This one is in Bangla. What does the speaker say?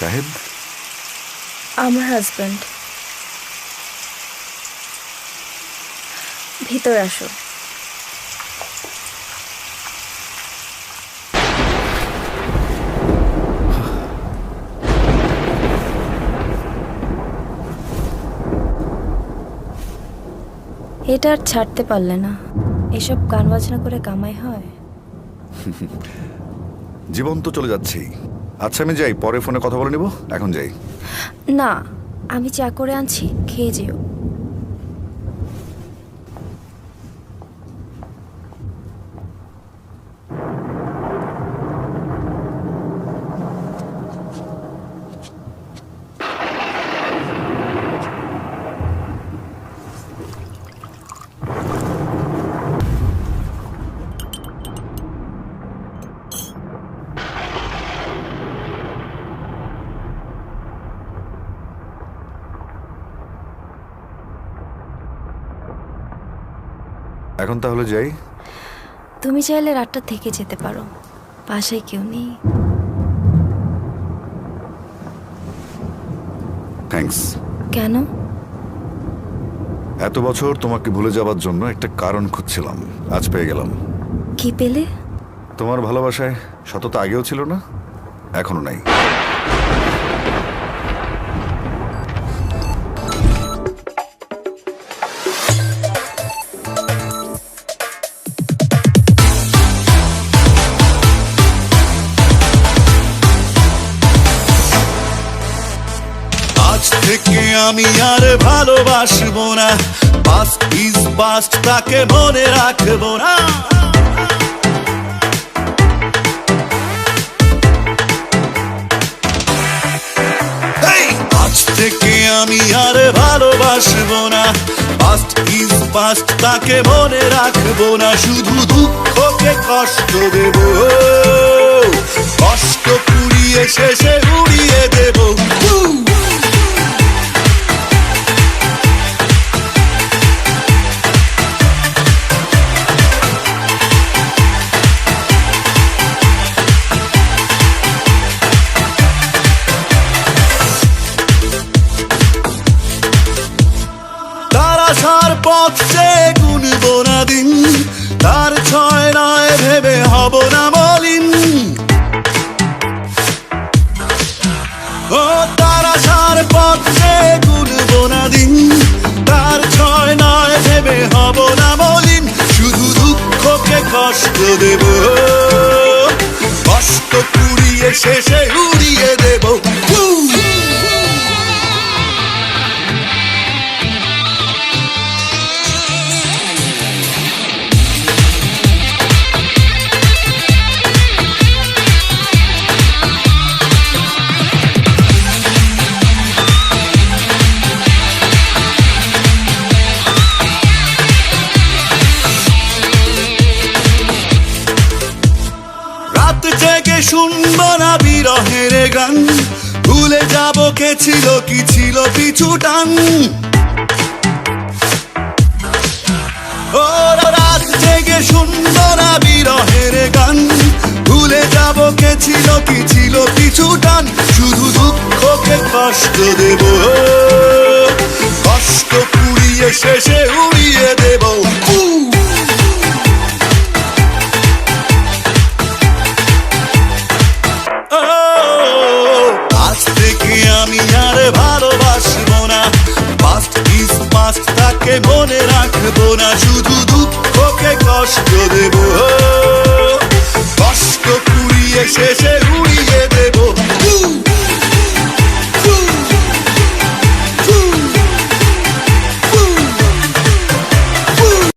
সাহেব? আমার হাজব্যান্ড ভিতরে আসো। এটা আর ছাড়তে পারলে না। এসব গান বাজনা করে কামাই হয়। জীবন তো চলে যাচ্ছেই। আচ্ছা আমি যাই, পরে ফোনে কথা বলে নিব। এখন যাই। না, আমি চা করে আনছি, খেয়ে যেও। এখন তাহলে যাই। তুমি চাইলে রাতটা থেকে যেতে পারো। বাসায় কেউ নেই। থ্যাঙ্কস কেন? এত বছর তোমাকে ভুলে যাওয়ার জন্য একটা কারণ খুঁজছিলাম। আজ পেয়ে গেলাম। কি পেলে? তোমার ভালোবাসায় সততা আগেও ছিল না এখনও নাই। আজ আমি আর ভালোবাসবো না। পাস্ট ইজ পাস্ট তাকে মনে রাখব না। থেকে আমি আর ভালোবাসবো না। পাস্ট ইজ পাস্ট তাকে মনে রাখব না। শুধু দুঃখকে কষ্ট দেব। কষ্ট পুড়িয়ে শেষে উড়িয়ে দেব। আসার পথ গুনব না দিন। তার ছয় ভেবে হব না তার আসার গুনব না দিন। তার ছয় নয় ভেবে হব না মলিন। শুধু দুঃখকে কষ্ট দেব। কষ্ট শেষে উড়িয়ে দেব। রাত জেগে শুনব না বিরহের গান। ভুলে যাব কে ছিল, কি ছিল পিছু টান। রাত জেগে শুনব না বিরহের গান। ভুলে যাব কে ছিল, কি ছিল পিছু টান। শুধু দুঃখকে কষ্ট দেব। কষ্ট পুড়িয়ে শেষে তোকে মনে রাখব না শুধু দুঃখ দুঃখকে কষ্ট দেব। কষ্ট পুড়িয়ে শেষে উড়িয়ে দেব।